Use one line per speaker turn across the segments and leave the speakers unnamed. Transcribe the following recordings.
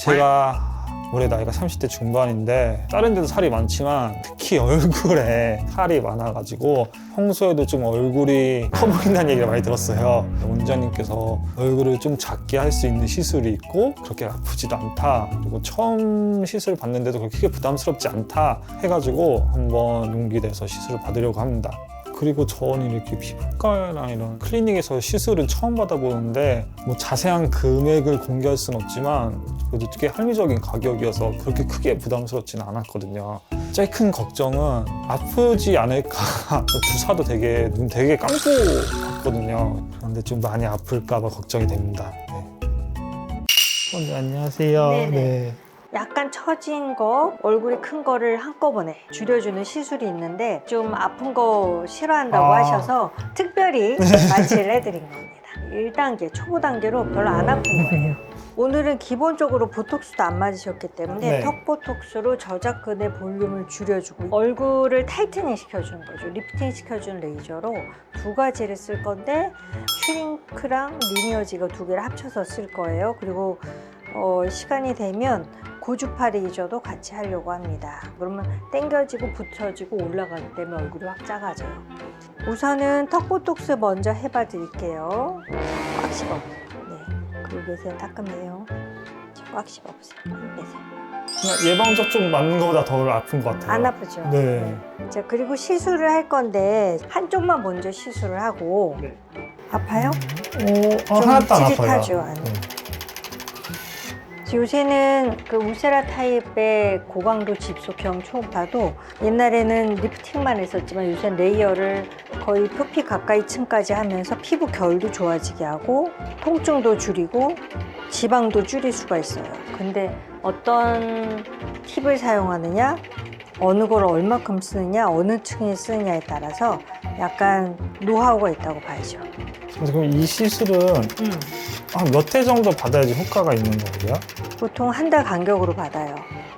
제가 올해 나이가 30대 중반인데 다른 데도 살이 많지만 특히 얼굴에 살이 많아가지고 평소에도 좀 얼굴이 커 보인다는 얘기를 많이 들었어요. 원장님께서 얼굴을 좀 작게 할 수 있는 시술이 있고 그렇게 아프지도 않다. 그리고 처음 시술 받는데도 그렇게 부담스럽지 않다 해가지고 한번 용기 내서 시술을 받으려고 합니다. 그리고 저는 이렇게 피부과랑 이런 클리닉에서 시술은 처음 받아보는데 뭐 자세한 금액을 공개할 수는 없지만 그래도 꽤 합리적인 가격이어서 그렇게 크게 부담스럽지는 않았거든요. 제일 큰 걱정은 아프지 않을까 주사도 되게 눈 되게 감고 봤거든요. 그런데 좀 많이 아플까 봐 걱정이 됩니다. 네. 네, 안녕하세요.
네네.
네.
약간 처진 거, 얼굴이 큰 거를 한꺼번에 줄여주는 시술이 있는데 좀 아픈 거 싫어한다고
아.
하셔서 특별히 마취를 해드린 겁니다. 1단계, 초보 단계로 별로 안 아픈 거예요. 오늘은 기본적으로 보톡스도 안 맞으셨기 때문에
네.
턱 보톡스로 저작근의 볼륨을 줄여주고 얼굴을 타이트닝 시켜주는 거죠. 리프팅 시켜주는 레이저로 두 가지를 쓸 건데 슈링크랑 리니어지가 두 개를 합쳐서 쓸 거예요. 그리고 어, 시간이 되면 고주파 레이저도 같이 하려고 합니다. 그러면 당겨지고 붙여지고 올라가기 때문에 얼굴이 확 작아져요. 우선은 턱 보톡스 먼저 해봐 드릴게요. 꽉 씹어. 네. 그리고 계세요. 따끔해요. 꽉 씹어보세요.
그냥 예방접종 맞는 것보다 더 아픈 것 같아요.
안 아프죠?
네.
자, 그리고 시술을 할 건데 한쪽만 먼저 시술을 하고
네.
아파요?
오, 어,
좀
하나도 안 아파요.
찌릿하죠, 안.
네.
요새는 그 우세라 타입의 고강도 집속형 초음파도 옛날에는 리프팅만 했었지만 요새는 레이어를 거의 표피 가까이 층까지 하면서 피부 결도 좋아지게 하고 통증도 줄이고 지방도 줄일 수가 있어요. 근데 어떤 팁을 사용하느냐, 어느 걸 얼마큼 쓰느냐, 어느 층에 쓰느냐에 따라서 약간 노하우가 있다고 봐야죠.
근데 그럼 이 시술은 한몇 회 정도 받아야지 효과가 있는 거예요?
보통 한 달 간격으로 받아요.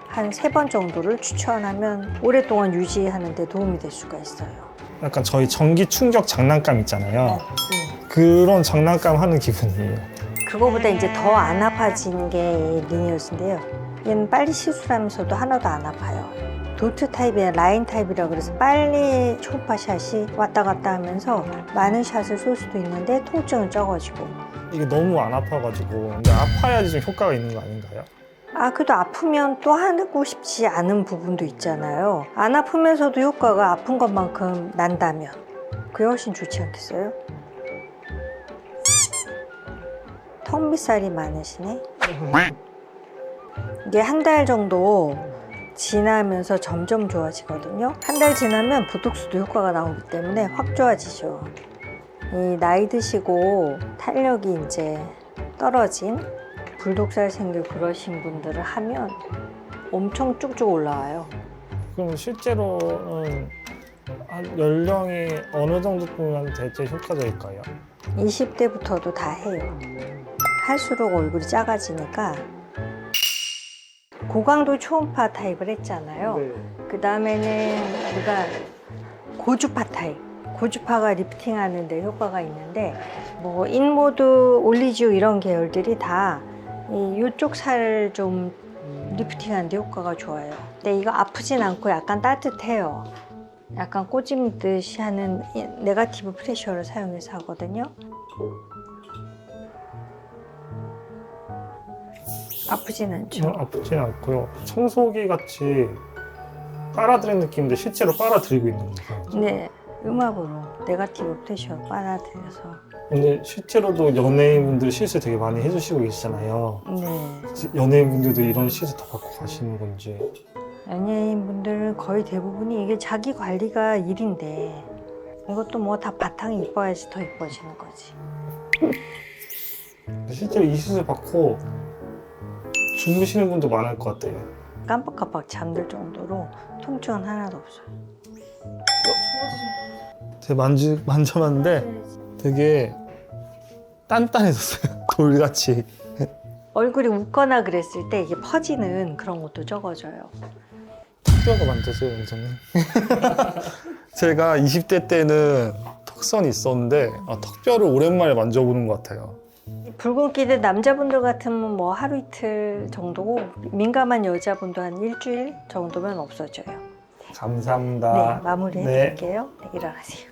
한 세 번 정도를 추천하면 오랫동안 유지하는 데 도움이 될 수가 있어요.
약간 저희 전기 충격 장난감 있잖아요.
음.
그런 장난감 하는 기분이에요.
그거보다 이제 더 안 아파진 게 리니어스인데요. 얘는 빨리 시술하면서도 하나도 안 아파요. 도트 타입이나 라인 타입이라 그래서 빨리 초음파 샷이 왔다 갔다 하면서 많은 샷을 쏠 수도 있는데 통증은 적어지고.
이게 너무 안 아파가지고 근데 아파야지 좀 효과가 있는 거 아닌가요?
아, 그래도 아프면 또 하고 싶지 않은 부분도 있잖아요. 안 아프면서도 효과가 아픈 것만큼 난다면 그게 훨씬 좋지 않겠어요? 턱 밑살이 많으시네. 이게 한 달 정도 지나면서 점점 좋아지거든요. 한 달 지나면 보톡스도 효과가 나오기 때문에 확 좋아지죠. 이 나이 드시고 탄력이 이제 떨어진 불독살 생기고 그러신 분들을 하면 엄청 쭉쭉 올라와요.
그럼 실제로는 한 연령이 어느 정도 보면 대체 효과적일까요?
20대부터도 다 해요. 할수록 얼굴이 작아지니까 고강도 초음파 타입을 했잖아요. 그 다음에는 우리가 고주파 타입. 고주파가 리프팅하는 데 효과가 있는데 뭐 인모드, 올리지오 이런 계열들이 다이 이쪽 살 좀 리프팅하는 데 효과가 좋아요. 근데 이거 아프진 않고 약간 따뜻해요. 약간 꼬집 듯이 하는 이 네가티브 프레셔를 사용해서 하거든요. 아프진 않죠.
어, 아프진 않고요. 청소기 같이 빨아들이는 느낌인데 실제로 빨아들이고 있는 거죠.
네, 음압으로 네가티브 프레셔 빨아들여서.
근데 실제로도 연예인분들이 시술 되게 많이 해주시고 계시잖아요.
네.
연예인분들도 이런 시술 다 받고 가시는 건지.
연예인분들은 거의 대부분이 이게 자기 관리가 일인데 이것도 뭐 다 바탕이 이뻐야지 더 이뻐지는 거지.
근데 실제로 이 시술 받고 주무시는 분도 많을 것 같아요.
깜빡깜빡 잠들 정도로 통증은 하나도 없어요.
제가 만지, 만져봤는데 되게 단단해졌어요. 돌같이.
얼굴이 웃거나 그랬을 때 이게 퍼지는 그런 것도 적어져요.
턱뼈가 만져져요, 원장님. 제가 20대 때는 턱선이 있었는데 아, 턱뼈를 오랜만에 만져보는 것 같아요.
붉은기들 남자분들 같으면 뭐 하루 이틀 정도고 민감한 여자분도 한 일주일 정도면 없어져요.
감사합니다.
네, 마무리해
네.
드릴게요. 네, 일어나세요.